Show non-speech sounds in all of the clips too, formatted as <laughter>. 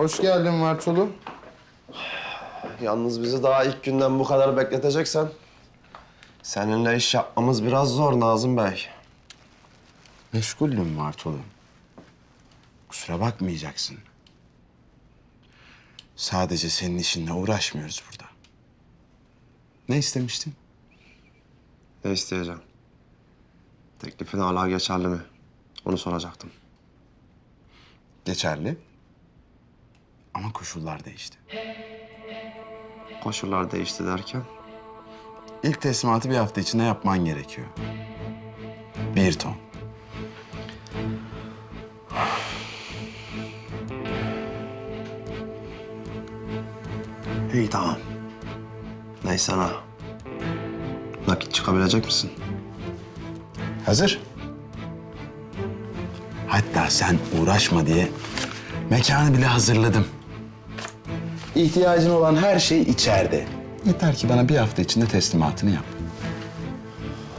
Hoş geldin Vartolu. Yalnız bizi daha ilk günden bu kadar bekleteceksen... ...seninle iş yapmamız biraz zor Nazım Bey. Meşguldüm Vartolu. Kusura bakmayacaksın. Sadece senin işinle uğraşmıyoruz burada. Ne istemiştin? Ne isteyeceğim? Teklifin hala geçerli mi? Onu soracaktım. Geçerli. Ama koşullar değişti. Koşullar değişti derken... İlk teslimatı bir hafta içinde yapman gerekiyor. Bir ton. İyi tamam. Neyse ana. Nakit çıkabilecek misin? Hazır. Hatta sen uğraşma diye mekanı bile hazırladım. İhtiyacın olan her şey içeride. Yeter ki bana bir hafta içinde teslimatını yap.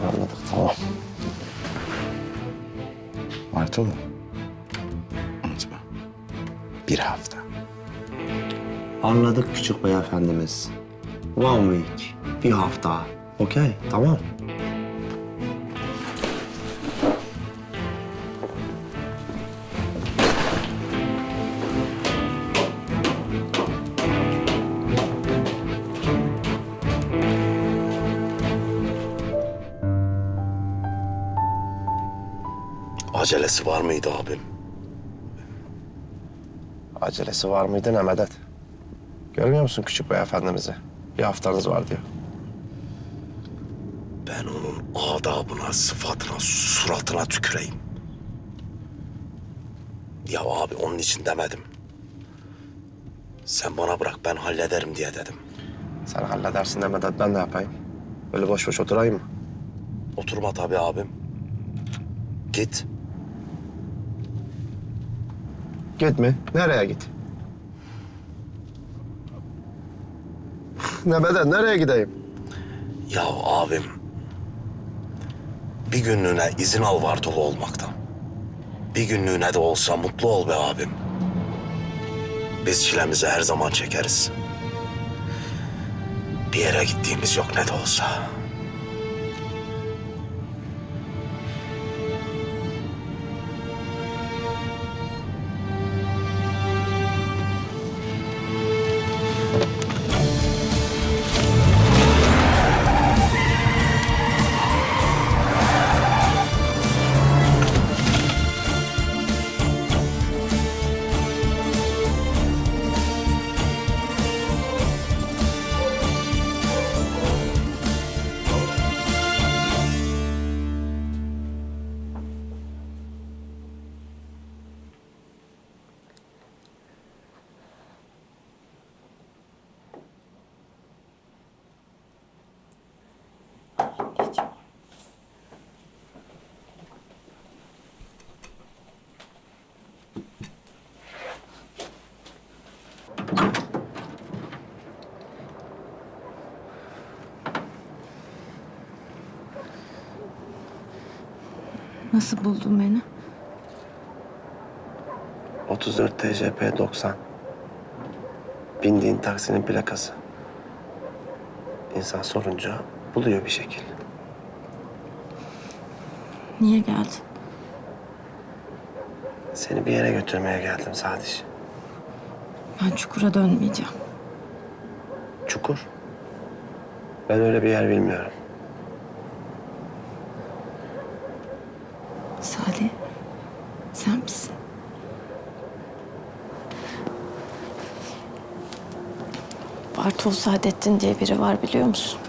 Anladık tamam. Bartolo. Unutma. Bir hafta. Anladık küçük beyefendimiz. One week. Bir hafta. Okey tamam. Acelesi var mıydı abim? Acelesi var mıydı ne medet? Görmüyor musun küçük beyefendimizi? Bir haftanız var diyor. Ben onun adabına, sıfatına, suratına tüküreyim. Ya abi onun için demedim. Sen bana bırak ben hallederim diye dedim. Sen halledersin medet ben de yapayım. Böyle boş boş oturayım mı? Oturma tabii abim. Git. Git mi? Nereye git? ne medet nereye gideyim? Ya abim. Bir günlüğüne izin al Vartolu olmaktan. Bir günlüğüne de olsa mutlu ol be abim. Biz çilemizi her zaman çekeriz. Bir yere gittiğimiz yok ne de olsa. Nasıl buldun beni? 34 TCP 90. Bindiğin taksinin plakası. İnsan sorunca buluyor bir şekil. Niye geldin? Seni bir yere götürmeye geldim sadece. Ben çukura dönmeyeceğim. Çukur. Ben öyle bir yer bilmiyorum. Salih, sen misin? Bartol Saadettin diye biri var biliyor musun?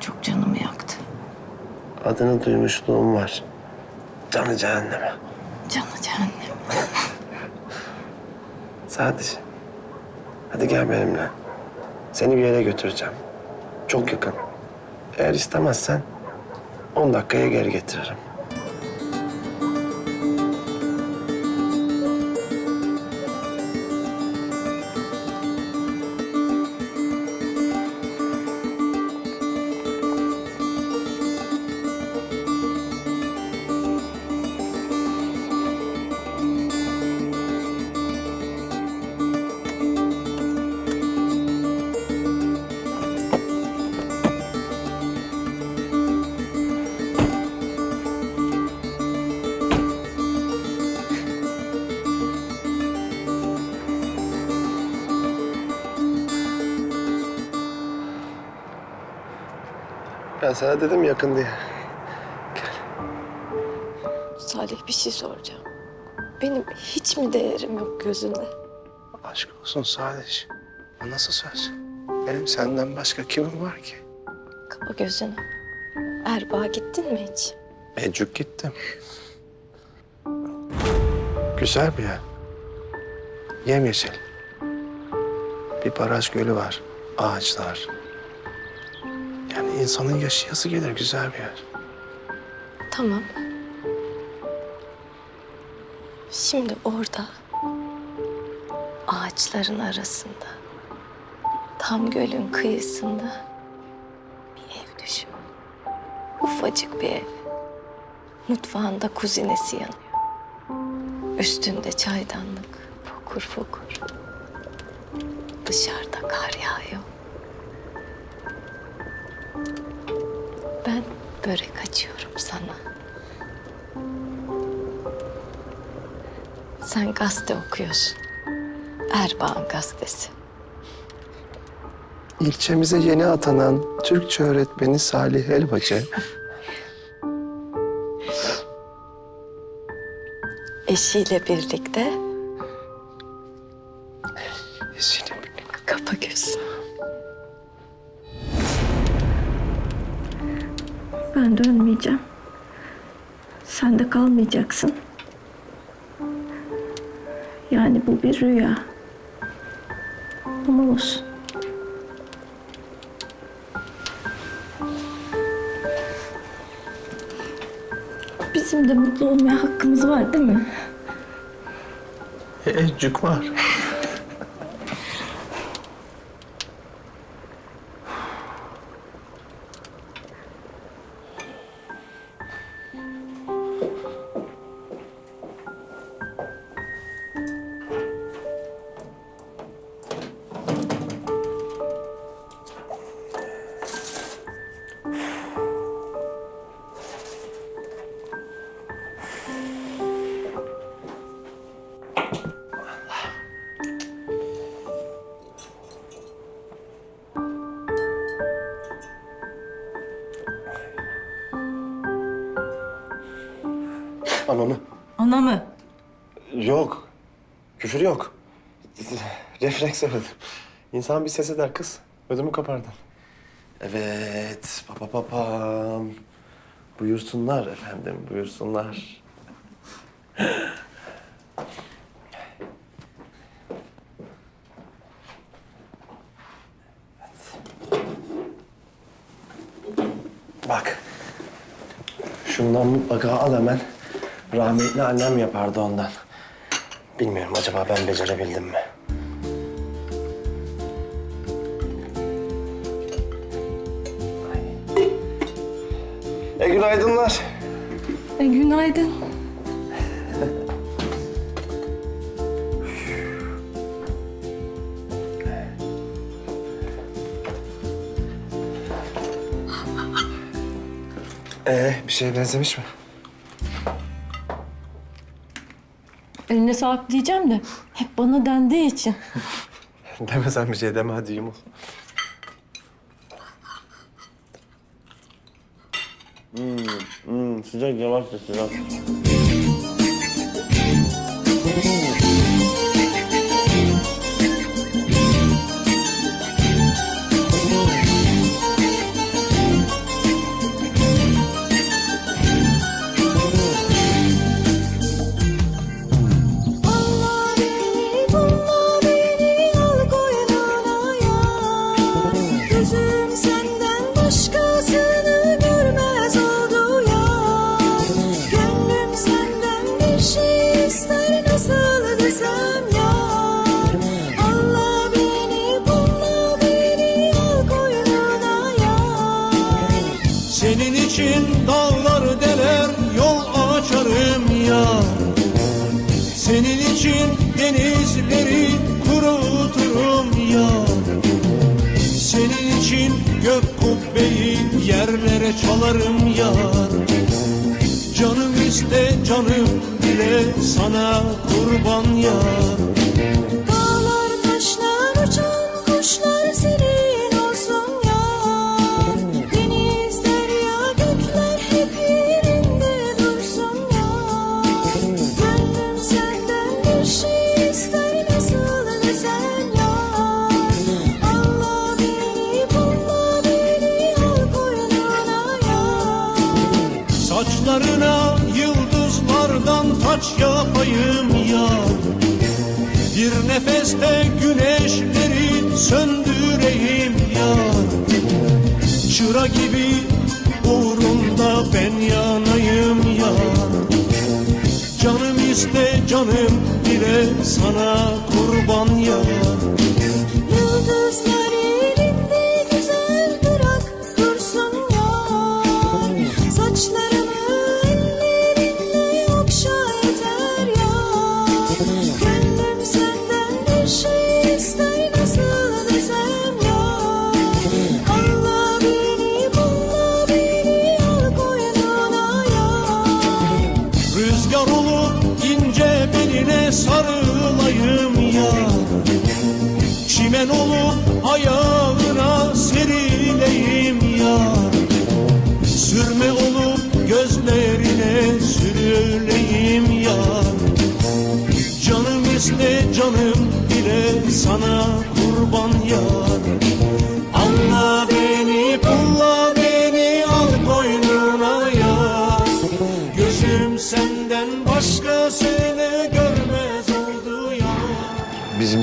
Çok canımı yaktı. Adını duymuşluğum var. Canı cehenneme. Canı cehennem. <laughs> Sadece. Hadi gel benimle. Seni bir yere götüreceğim. Çok yakın. Eğer istemezsen 10 dakikaya geri getiririm. Ben sana dedim yakın diye. Salih bir şey soracağım. Benim hiç mi değerim yok gözünde? Aşk olsun Salih. Bu nasıl söz? Benim senden başka kimim var ki? Kapa gözünü. Erbaa gittin mi hiç? Ecuk gittim. Güzel bir yer. Yemyeşil. Bir baraj gölü var. Ağaçlar. İnsanın yaşayası gelir güzel bir yer. Tamam. Şimdi orada ağaçların arasında tam gölün kıyısında bir ev düşün. Ufacık bir ev. Mutfağında kuzinesi yanıyor. Üstünde çaydanlık fokur fokur. Dışarıda kar yağıyor. Börek açıyorum sana. Sen gazete okuyorsun. Erbağ'ın gazetesi. İlçemize yeni atanan Türkçe öğretmeni Salih Elbacı Eşiyle birlikte eşiyle birlikte kapa gözünü. Ben dönmeyeceğim. Sen de kalmayacaksın. Yani bu bir rüya. Ama olsun. Bizim de mutlu olmaya hakkımız var değil mi? Ecuk var. Refleks söyledim. İnsan bir ses eder kız. Ödümü kapardın. Evet. Papa papam. Buyursunlar efendim, buyursunlar. Bak. Şundan mutlaka al hemen. Rahmetli annem yapardı ondan. Bilmiyorum acaba ben becerebildim mi? Günaydınlar. E, günaydın. Ee bir şeye benzemiş mi? Eline sağlık diyeceğim de hep bana dendiği için. <laughs> Deme sen bir şey deme hadi yumul. Sıcak yavaş sıcak. Çalarım yar. Canım iste canım bile sana kurban yar Mezarına yıldızlardan taç yapayım yar Bir nefeste güneşleri söndüreyim yar Çıra gibi uğrunda ben yanayım yar Canım iste canım bile sana kurban yar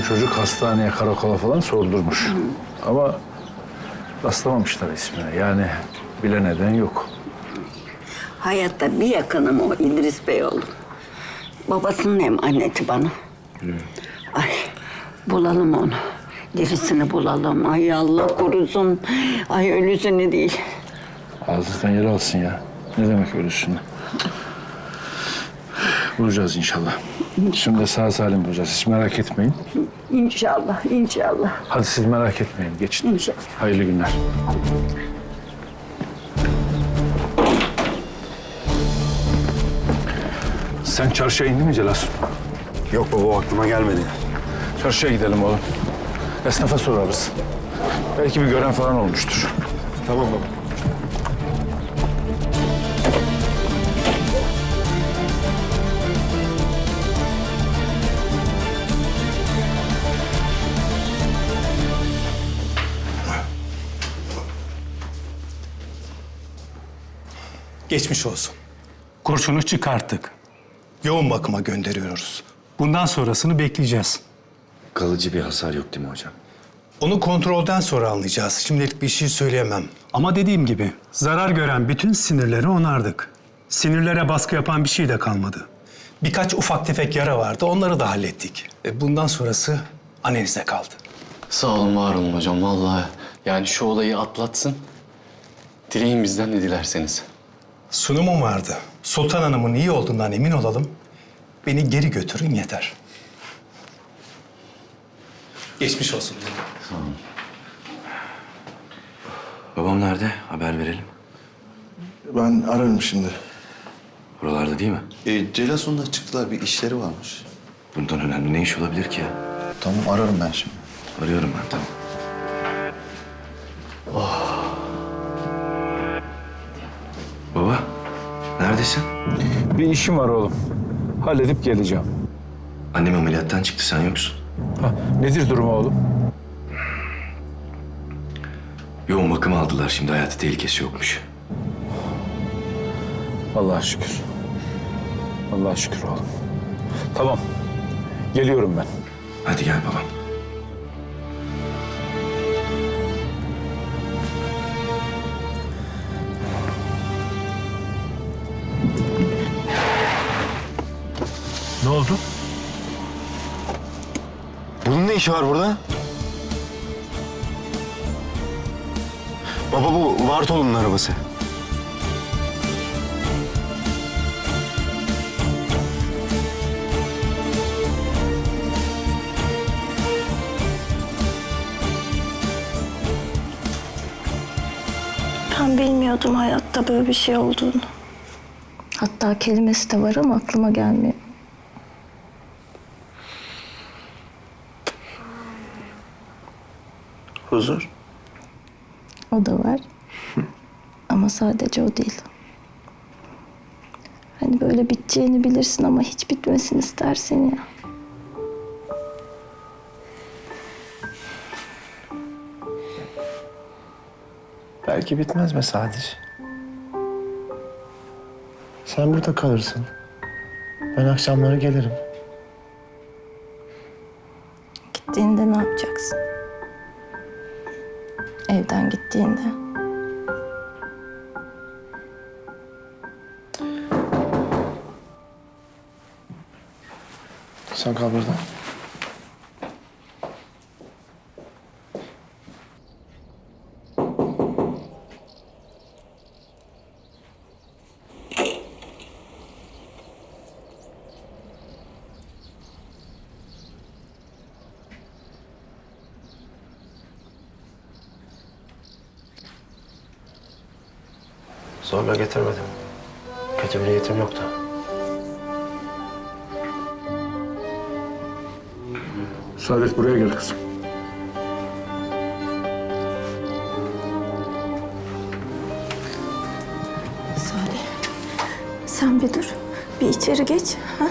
çocuk hastaneye, karakola falan soldurmuş. Ama rastlamamışlar ismine. Yani bile neden yok. Hayatta bir yakınım o İdris Bey oğlum. Babasının emaneti bana. Ay bulalım onu. Dirisini bulalım. Ay Allah korusun. Ay ölüsünü değil. Ağzından yer alsın ya. Ne demek ölüsün? Bulacağız inşallah. Şimdi sağ salim bulacağız. Hiç merak etmeyin. İnşallah, inşallah. Hadi siz merak etmeyin. Geçin. İnşallah. Hayırlı günler. Sen çarşıya indin mi Celas? Yok baba o aklıma gelmedi. Çarşıya gidelim oğlum. Esnafa sorarız. Belki bir gören falan olmuştur. Tamam baba. Geçmiş olsun. Kurşunu çıkarttık. Yoğun bakıma gönderiyoruz. Bundan sonrasını bekleyeceğiz. Kalıcı bir hasar yok değil mi hocam? Onu kontrolden sonra anlayacağız. Şimdilik bir şey söyleyemem. Ama dediğim gibi zarar gören bütün sinirleri onardık. Sinirlere baskı yapan bir şey de kalmadı. Birkaç ufak tefek yara vardı. Onları da hallettik. E bundan sonrası annenize kaldı. Sağ olun, var olun hocam vallahi. Yani şu olayı atlatsın. Dileyin bizden ne dilerseniz. Sunumum vardı. Sultan Hanım'ın iyi olduğundan emin olalım. Beni geri götürün yeter. Geçmiş olsun. Babam nerede? Haber verelim. Ben ararım şimdi. Buralarda değil mi? E, Celason'da çıktılar bir işleri varmış. Bundan önemli ne iş olabilir ki ya? Tamam ararım ben şimdi. Arıyorum ben tamam. Oh. Neredesin? Bir işim var oğlum. Halledip geleceğim. Annem ameliyattan çıktı, sen yoksun. Ha, nedir durumu oğlum? Yoğun bakım aldılar şimdi, hayati tehlikesi yokmuş. Allah'a şükür. Allah'a şükür oğlum. Tamam. Geliyorum ben. Hadi gel babam. Oldu? Bunun ne işi var burada? Baba bu Vartolu'nun arabası. Ben bilmiyordum hayatta böyle bir şey olduğunu. Hatta kelimesi de var ama aklıma gelmiyor. Huzur. O da var. ama sadece o değil. Hani böyle biteceğini bilirsin ama hiç bitmesin istersin ya. Belki bitmez be Sadece. Sen burada kalırsın. Ben akşamları gelirim. Gittiğinde ne Evden gittiğinde. Sen kal burada. Zorla getirmedim. Kötü bir niyetim yoktu. Saadet buraya gel kızım. Salih, sen bir dur. Bir içeri geç. Ha?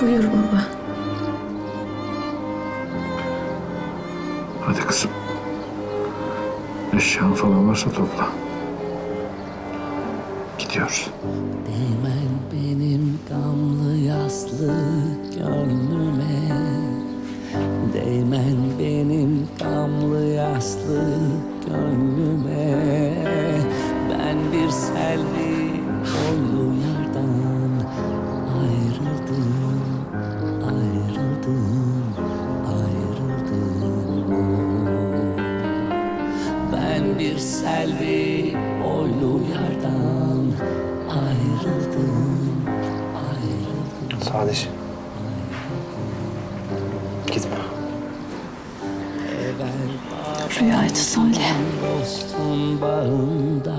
Buyur baba. Hadi kızım. Eşyan falan varsa topla. Gidiyoruz. Değmen benim gamlı yaslı gönlüme Değmen benim gamlı yaslı gönlüme Sadece. Gitme. Rüyaydı Salih. Dostun bağında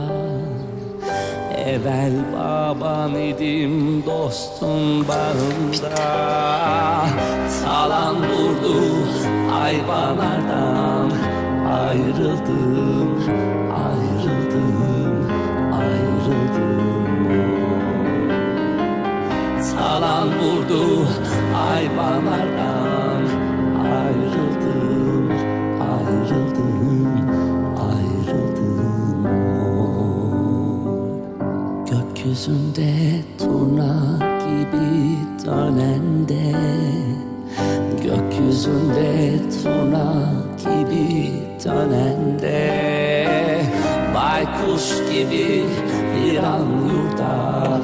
Evvel baban idim dostun bağında Talan vurdu hayvanlardan ayrıldım, Vurdu hayvanlardan. Ayrıldım, ayrıldım, ayrıldım. Gökyüzünde turna gibi dönende. Gökyüzünde turna gibi dönende. Baykuş gibi bir an yurda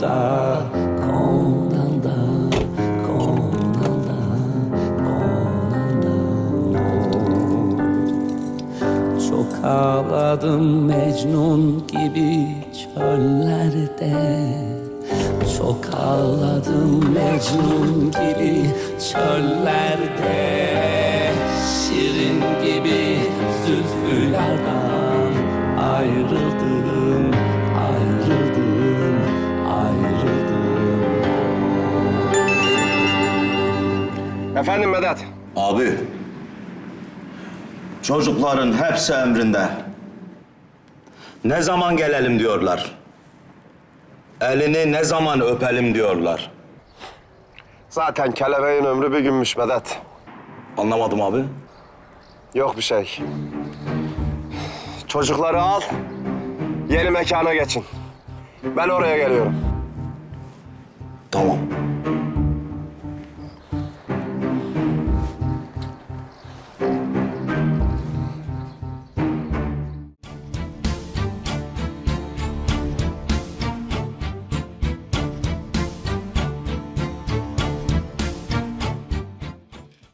konanda Çok ağladım Mecnun gibi çöllerde. Çok ağladım Mecnun gibi çöllerde. Şirin gibi zülfülerden ayrıldım, ayrıldım. Efendim Vedat. Abi, çocukların hepsi emrinde. Ne zaman gelelim diyorlar. Elini ne zaman öpelim diyorlar. Zaten kelebeğin ömrü bir günmüş Vedat. Anlamadım abi. Yok bir şey. Çocukları al, yeni mekana geçin. Ben oraya geliyorum. Tamam.